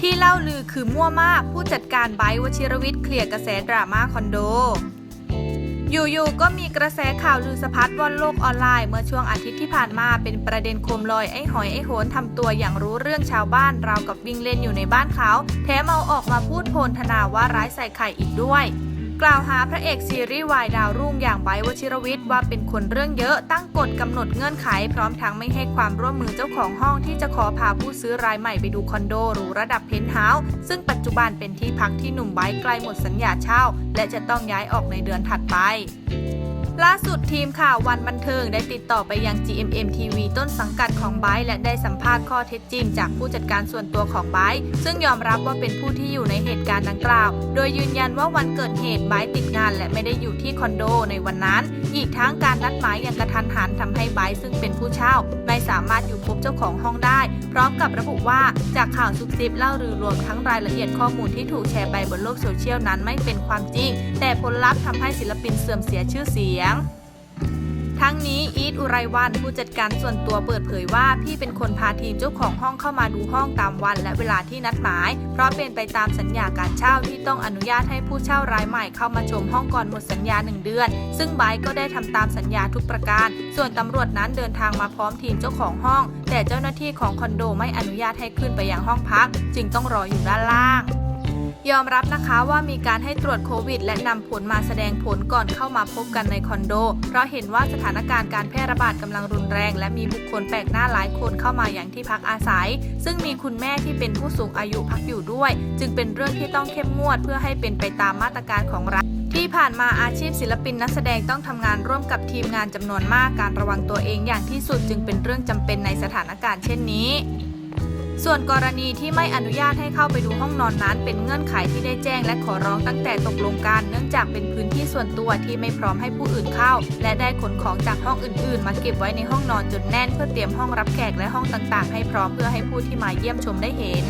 ที่เล่าลือคือมั่วมากผู้จัดการไบร์วชิรวิทย์เคลียร์กระแสดราม่าคอนโด อยู่ๆก็มีกระแสข่าวลือสะพัดว่อนโลกออนไลน์เมื่อช่วงอาทิตย์ที่ผ่านมาเป็นประเด็นโคมลอยไอ้หอยไอ้โหนทำตัวอย่างรู้เรื่องชาวบ้านราวกับวิ่งเล่นอยู่ในบ้านเขาแถมเอาออกมาพูดโพลธนาว่าร้ายใส่ไข่อีกด้วย กล่าวหาพระเอกซีรีส์วายดาวรุ่งอย่างไบวชิรวิทย์ว่าเป็นคนเรื่องเยอะตั้งกฎกำหนดเงื่อนไข พร้อมทั้งไม่ให้ความร่วมมือเจ้าของห้องที่จะขอพาผู้ซื้อรายใหม่ไปดูคอนโดหรูระดับเพนท์เฮาส์ซึ่งปัจจุบันเป็นที่พักที่หนุ่มไบใกล้หมดสัญญาเช่า และจะต้องย้ายออกในเดือนถัดไป ล่าสุดทีมข่าววันบันเทิงได้ติดต่อไปยัง GMM TV ต้นสังกัดของไบร์และได้สัมภาษณ์ข้อเท็จจริง จากผู้จัดการส่วนตัวของไบร์ซึ่งยอมรับว่าเป็นผู้ที่อยู่ในเหตุการณ์ดังกล่าว โดยยืนยันว่าวันเกิดเหตุไบร์ติดงานและไม่ได้อยู่ที่คอนโดในวันนั้น อีกทั้งการ นัดหมายอย่างกระทันหันทำให้ไบซึ่งเป็นผู้เช่า ไม่สามารถอยู่พบเจ้าของห้องได้ พร้อมกับระบุว่าจากข่าวซุบซิบเล่าลือรวมทั้งรายละเอียดข้อมูลที่ถูกแชร์ไปบนโลกโซเชียลนั้นไม่เป็นความจริง แต่ผลลัพธ์ทำให้ศิลปินเสื่อมเสียชื่อเสียง ทั้งนี้อีทอุไรวันผู้จัดการส่วนตัวเปิดเผยว่าพี่เป็นคนพาทีมเจ้าของห้องเข้ามาดูห้องตามวันและเวลาที่นัดหมาย เพราะเป็นไปตามสัญญาการเช่าที่ต้องอนุญาตให้ผู้เช่ารายใหม่เข้ามาชมห้องก่อนหมดสัญญา 1 เดือน ซึ่งไบร์ก็ได้ทำตามสัญญาทุกประการ ส่วนตำรวจนั้นเดินทางมาพร้อมทีมเจ้าของห้อง แต่เจ้าหน้าที่ของคอนโดไม่อนุญาตให้ขึ้นไปยังห้องพัก จึงต้องรออยู่ด้านล่าง ยอมรับนะคะว่ามีการให้ตรวจโควิด และนำผลมาแสดงผลก่อนเข้ามาพบกันในคอนโด เพราะเห็นว่าสถานการณ์การแพร่ระบาดกำลังรุนแรง และมีบุคคลแปลกหน้าหลายคนเข้ามาอย่างที่พักอาศัย ซึ่งมีคุณแม่ที่เป็นผู้สูงอายุพักอยู่ด้วย จึงเป็นเรื่องที่ต้องเข้มงวดเพื่อให้เป็นไปตามมาตรการของรัฐที่ผ่านมาอาชีพศิลปินนักแสดงต้องทำงานร่วมกับทีมงานจำนวนมากการระวังตัวเองอย่างที่สุดจึงเป็นเรื่องจำเป็นในสถานการณ์เช่นนี้ ส่วนกรณีที่ไม่อนุญาตให้เข้าไปดูห้องนอนนั้นเป็นเงื่อนไขที่ได้แจ้งและขอร้องตั้งแต่ตกลงกันเนื่องจากเป็นพื้นที่ส่วนตัวที่ไม่พร้อมให้ผู้อื่นเข้า และได้ขนของจากห้องอื่นๆ มาเก็บไว้ในห้องนอนจนแน่น เพื่อเตรียมห้องรับแขกและห้องต่างๆ ให้พร้อมเพื่อให้ผู้ที่มาเยี่ยมชมได้เห็น